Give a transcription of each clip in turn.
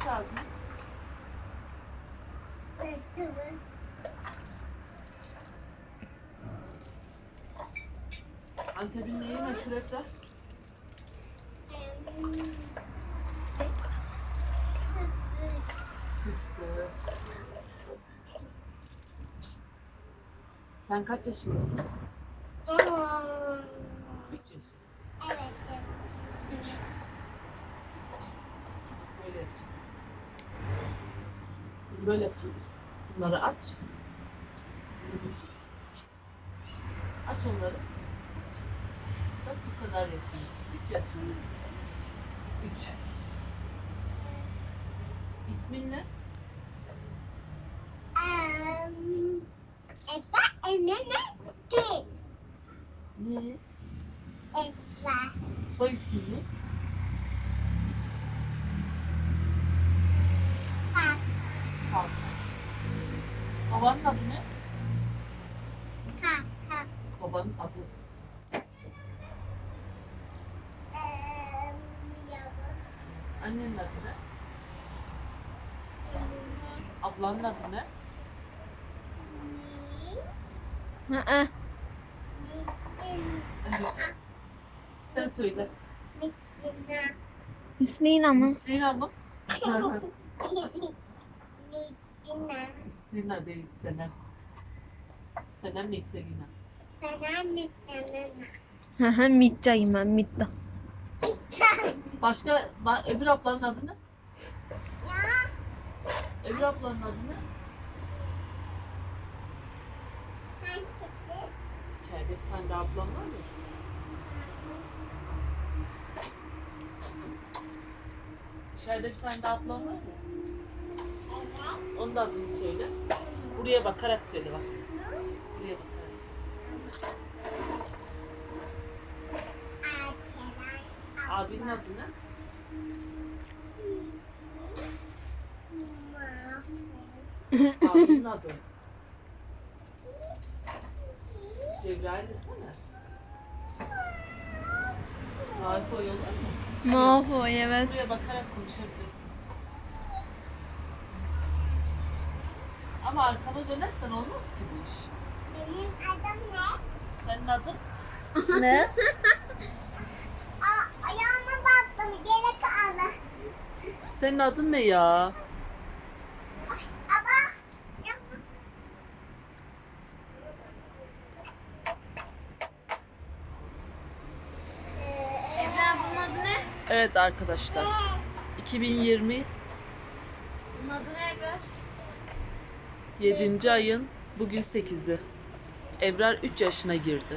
Aç ağzını. Kırmızı. Antep'in neyi meşhur? Fıstığı. Sen kaç yaşındasın? Üç yaşındasın. Üç. Böyle yapacağız. Böyle tut. Bunları aç. Aç onları. Bak bu kadar yaşındasın. Üç yaşındasın. Üç. İsmin ne? Eva Emine Kız. Ne? Eva. Soy ismin ne? Bak. Hakan. Babanın adı ne? Kalk kalk. Babanın adı. Eee, Yavuz. Annenin adı ne? Emine. Ablanın adı ne? Hı Mitin. Sen söyle. Mitina. Hüsnü'nün ama. Hüseyin abla. Hüseyin adı değil Senem. Senem mi Selina? Sana mitina. Hı hı Mitca'yım ben Mitta. Başka ba- Öbür ablanın adı ne? Ya. Öbür ablanın adı ne? Hangisi? İçeride bir tane daha ablam var mı? İçeride bir tane daha ablam var ya. Onun da adını söyle. Buraya bakarak söyle bak. Buraya bakarak söyle. Abinin adı ne? Abinin adı. Cebrail desene. Tarife o yollar mı? Mahvoy evet. Buraya bakarak konuşabilirsin. Ama arkana dönersen olmaz ki bu iş. Benim adım ne? Senin adın? ne? Aa, ayağıma baktım. Geri kaldı. Senin adın ne ya? Ama Ebrar bunun adı ne? Evet arkadaşlar. 2020 Bunun adı ne Ebrar? 7. ayın bugün 8'i. Ebrar 3 yaşına girdi.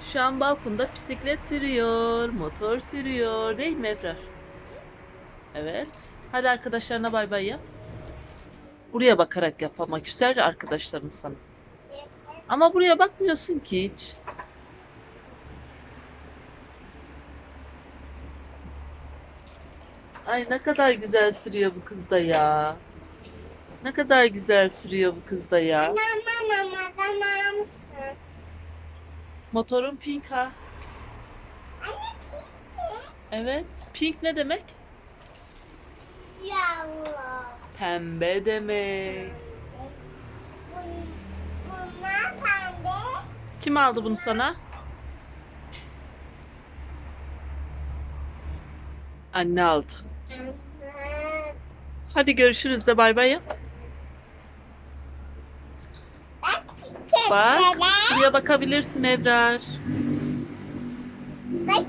Şu an balkonda bisiklet sürüyor, motor sürüyor. Değil mi Ebrar? Evet. Hadi arkadaşlarına bay bay yap. Buraya bakarak yap ama küser arkadaşların sana. Ama buraya bakmıyorsun ki hiç. Ay ne kadar güzel sürüyor bu kız da ya. Ne kadar güzel sürüyor bu kız da ya. Anam anam mısın? Motorun pink ha. Anne pis Evet. Pink ne demek? Yavrum. Pembe demek. Bun- Bunlar pembe. Kim aldı bunu sana? Anne aldı. Anne. Hadi görüşürüz de bay bay yap. Bak çiçek. Bak. Bak. Buraya bakabilirsin Ebrar. Bak